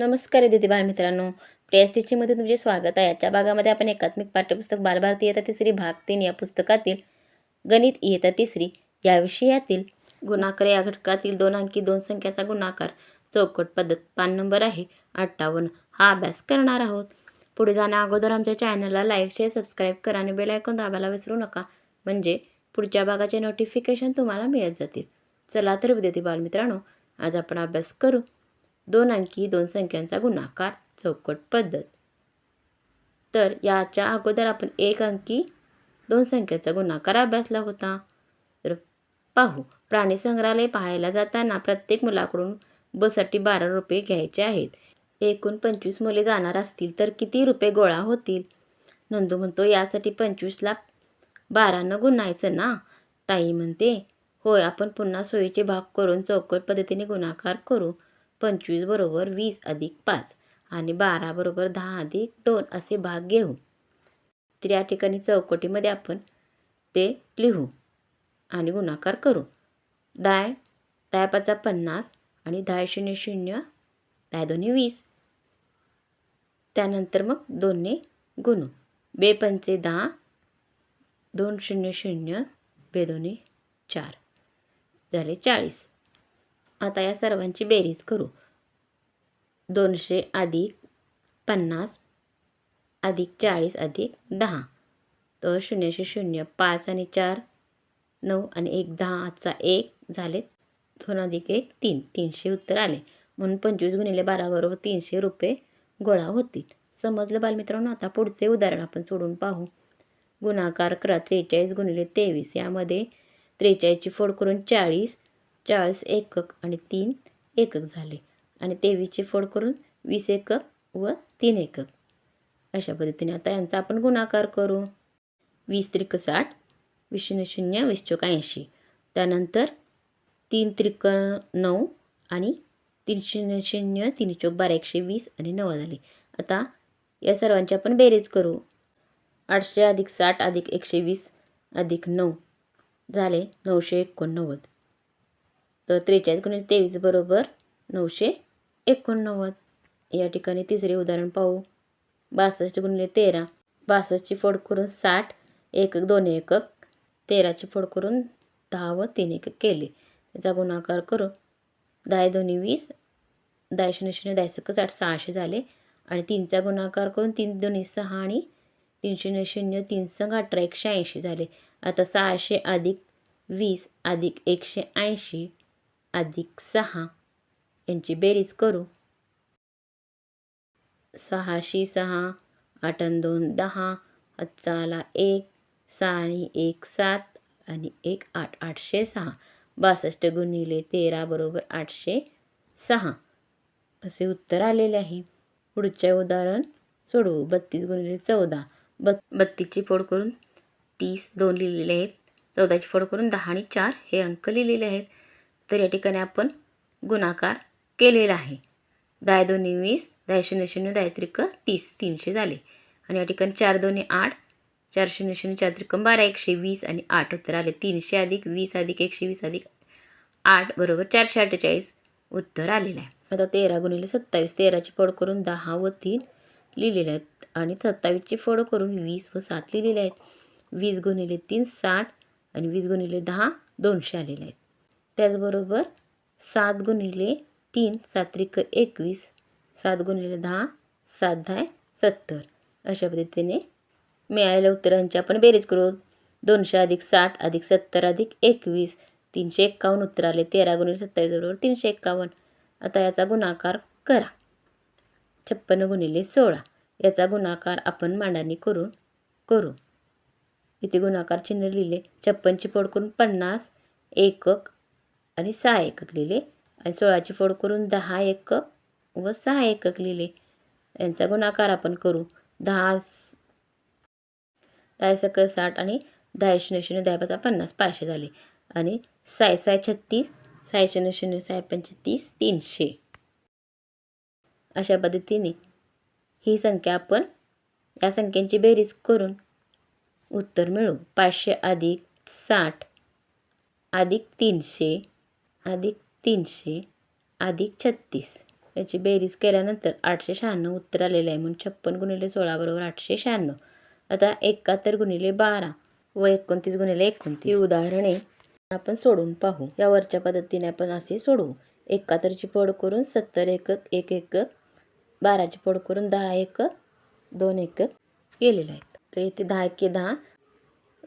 नमस्कार विद्यार्थी बालमित्रांनो. मध्ये तुमचे स्वागत आहे. याच्या भागामध्ये आपण एकात्मिक पाठ्यपुस्तक बालभारती इयत्ता तिसरी भाग तीन या पुस्तकातील गणित इयत्ता तिसरी या विषयातील गुणाकार या घटकातील दोन अंकी दोन संख्याचा गुणाकार चौकट पद्धत पान नंबर आहे अठ्ठावन्न. हा अभ्यास करणार आहोत. पुढे जाण्या अगोदर आमच्या चॅनलला लाईक शेअर सबस्क्राईब करा आणि बेल आयकॉन दाबायला विसरू नका. म्हणजे पुढच्या भागाचे नोटिफिकेशन तुम्हाला मिळत जातील. चला तर विद्यार्थी बालमित्रांनो आज आपण अभ्यास करू. दोन अंकी दोन संख्यांचा गुणाकार चौकट पद्धत. तर याच्या अगोदर आपण एक अंकी दोन संख्याचा गुणाकार अभ्यासला होता. तर पाहू. प्राणी संग्रहालय पाहायला जाताना प्रत्येक मुलाकडून बससाठी बारा रुपये घ्यायचे आहेत. एकूण पंचवीस मुले जाणार असतील तर किती रुपये गोळा होतील? नंदू म्हणतो यासाठी पंचवीसला बारानं गुणायचं ना? ताई म्हणते होय आपण पुन्हा सोयीचे भाग करून चौकट पद्धतीने गुणाकार करू. पंचवीस बरोबर वीस अधिक पाच आणि बारा बरोबर दहा अधिक दोन असे भाग घेऊ. तर या ठिकाणी चौकटीमध्ये आपण ते लिहू आणि गुणाकार करू. डाय डाय पाचा पन्नास आणि दहा शून्य शून्य दाय दोन्ही वीस. त्यानंतर मग दोन्ही गुणू. बे पंचे दहा दोन शून्य शून्य बे दोन्ही चार. झाले चाळीस. आता या सर्वांची बेरीज करू. दोनशे अधिक पन्नास अधिक चाळीस अधिक दहा. तर शून्यशे शून्य पाच आणि चार नऊ आणि एक दहा आजचा एक झाले दोन अधिक एक तीन. तीनशे उत्तर आले. म्हणून पंचवीस गुणिले बाराबरोबर तीनशे रुपये गोळा होतील. समजलं बालमित्रांनो? आता पुढचे उदाहरण आपण सोडून पाहू. गुणाकार करा त्रेचाळीस गुणिले तेवीस. यामध्ये त्रेचाळीसची फोड करून चाळीस चाळीस एकक आणि तीन एकक झाले. आणि तेवीसची फोड करून वीस एकक व तीन एकक. अशा पद्धतीने आता यांचा आपण गुणाकार करू. वीस त्रिक साठ वीस शून्य शून्य वीस चोक ऐंशी. त्यानंतर तीन त्रिक नऊ आणि तीन शून्य शून्य तीन चोक बारा एकशे वीस आणि नऊ झाले. आता या सर्वांची आपण बेरीज करू. आठशे अधिक साठ अधिक एकशे वीस अधिक नऊ झाले नऊशे एकोणनव्वद. तर त्रेचाळीस गुणिले तेवीस बरोबर नऊशे एकोणनव्वद. या ठिकाणी तिसरे उदाहरण पाहू. बासष्ट गुणिले तेरा. बासष्टची फोड करून साठ. एक दोन एकक तेराची फोड करून दहा व तीन एकक केले. त्याचा गुणाकार करू. दहा दोन्ही वीस. दहा शून्य शून्य दहा सकस साठ सहाशे झाले. आणि तीनचा गुणाकार करून तीन दोन्ही सहा आणि तीन शून्य शून्य तीन संघ अठरा एकशे ऐंशी झाले. आता सहाशे अधिक वीस अधिक एकशे ऐंशी. अधिक सहा यांची बेरीज करू. सहाशे सहा आठ दोन दहा हच्चाला एक सहा आणि एक सात आणि एक आठ आठशे सहा. बासष्ट गुणिले तेरा बरोबर आठशे सहा. असे उत्तर आलेले आहे. पुढचे उदाहरण सोडवू. बत्तीस गुणिले चौदा. बत् बत्तीसची फोड करून तीस दोन लिहिलेले आहेत. चौदाची फोड करून दहा आणि चार हे अंक लिहिलेले आहेत. तर या ठिकाणी आपण गुणाकार केलेला आहे. दहा दोन्ही वीस दहा शून्य शून्य दहा त्रिक तीस तीनशे झाले. आणि या ठिकाणी चार दोन्ही आठ चार शून्य शून्य चार त्रिकम बारा एकशे वीस आणि आठ उत्तर आले. तीनशे अधिक वीस अधिक एकशे वीस अधिक आठ बरोबर चारशे अठ्ठेचाळीस उत्तर आलेलं आहे. आता तेरा गुणिले सत्तावीस तेराची फोड करून दहा व तीन लिहिलेले आहेत. आणि सत्तावीसची फोड करून वीस व सात लिहिलेले आहेत. वीस गुणिले तीन साठ आणि वीस गुणिले दहा दोनशे आलेले आहेत. त्याचबरोबर सात गुणिले तीन सात्रिक एकवीस सात गुणिले दहा सात दहा सत्तर. अशा पद्धतीने मिळालेल्या उत्तरांची आपण बेरीज करू. दोनशे अधिक साठ अधिक सत्तर अधिक एकवीस तीनशे एक्कावन्न उत्तर आले. तेरा गुणिले सत्तावीस बरोबर तीनशे एक्कावन्न आता याचा गुणाकार करा. छप्पन्न गुणिले सोळा. याचा गुणाकार आपण मांडणी करून करू. इथे गुणाकार चिन्ह लिहिले. छप्पनची फोड करून पन्नास एकक आणि सहा एकक लिहिले. आणि सोळाची फोड करून दहा एकक व सहा एकक लिहिले. यांचा गुणाकार आपण करू. दहा दहा सक साठ आणि दहा शून्य शून्य दहा पाच पन्नास पाचशे झाले. आणि साय साय छत्तीस साय शून्य शून्य साय पंचतीस तीनशे. अशा पद्धतीने ही संख्या आपण या संख्यांची बेरीज करून उत्तर मिळू पाचशे अधिक साठ अधिक तीनशे अधिक तीनशे अधिक छत्तीस. याची बेरीज केल्यानंतर आठशे शहाण्णव उत्तर आलेलं आहे. म्हणून छप्पन गुणिले सोळा बरोबर आठशे शहाण्णव. आता एकाहत्तर गुणिले बारा व एकोणतीस गुणिले एकोणतीस. ही उदाहरणे आपण सोडून पाहू. या वरच्या पद्धतीने आपण असे सोडवू. एकाहत्तरची पड करून सत्तर एकक एक एकक. बाराची पड करून दहा एकक दोन एकक केलेले आहेत. तर इथे दहा एके दहा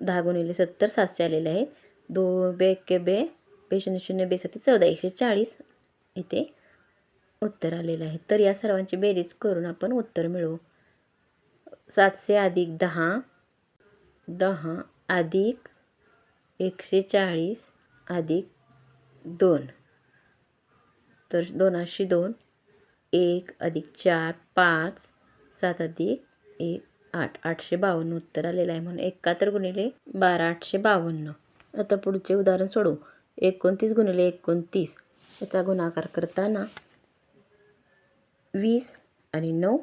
दहा गुणिले सत्तर सातशे आलेले आहेत. दो बे एके बे बेशून्य शून्य शून्य चौदा एकशे चाळीस इथे उत्तर आलेलं आहे. तर या सर्वांची बेरीज करून आपण उत्तर मिळवू. सातशे अधिक दहा दहा अधिक एकशे चाळीस अधिक दोन. तर दोनाशे दोन एक अधिक चार पाच सात अधिक एक आठ. आठशे बावन्न उत्तर आलेलं आहे म्हणून एकाहत्तर गुणिले बारा आठशे बावन्न. आता पुढचे उदाहरण सोडवू. एकोणतीस गुणिले एकोणतीस याचा गुणाकार करताना वीस आणि नऊ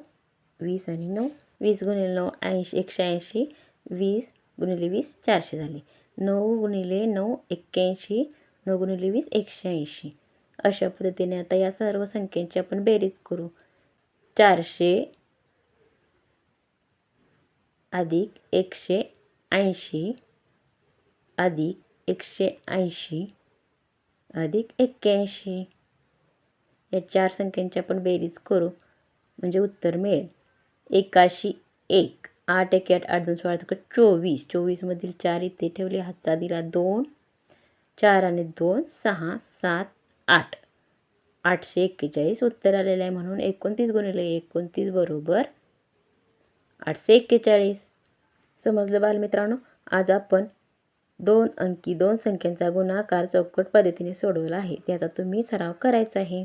वीस आणि नऊ वीस गुणिले नऊ ऐंशी एकशे ऐंशी वीस गुणिले वीस चारशे झाले. नऊ गुणिले नऊ एक्क्याऐंशी नऊ गुणिले वीस एकशे ऐंशी. अशा पद्धतीने आता या सर्व संख्यांची आपण बेरीज करू. चारशे अधिक एकशे ऐंशी अधिक एकशे ऐंशी अधिक एक्क्याऐंशी. या चार संख्यांची आपण बेरीज करू. म्हणजे उत्तर मिळेल. एकाशी एक आठ एक आठ आठ दोन सोळा तिकड चोवीस. चोवीसमधील चार इथे ठेवले. हातचा दिला दोन. चार आणि दोन सहा सात आठ. आठशे एक्केचाळीस उत्तर आलेलं आहे म्हणून एकोणतीस गुणिले एकोणतीस बरोबर आठशे एक्केचाळीस. समजलं बालमित्रांनो? आज आपण दोन अंकी दोन संख्यांचा गुणाकार चौकट पद्धतीने सोडवला आहे. त्याचा तुम्ही सराव करायचा आहे.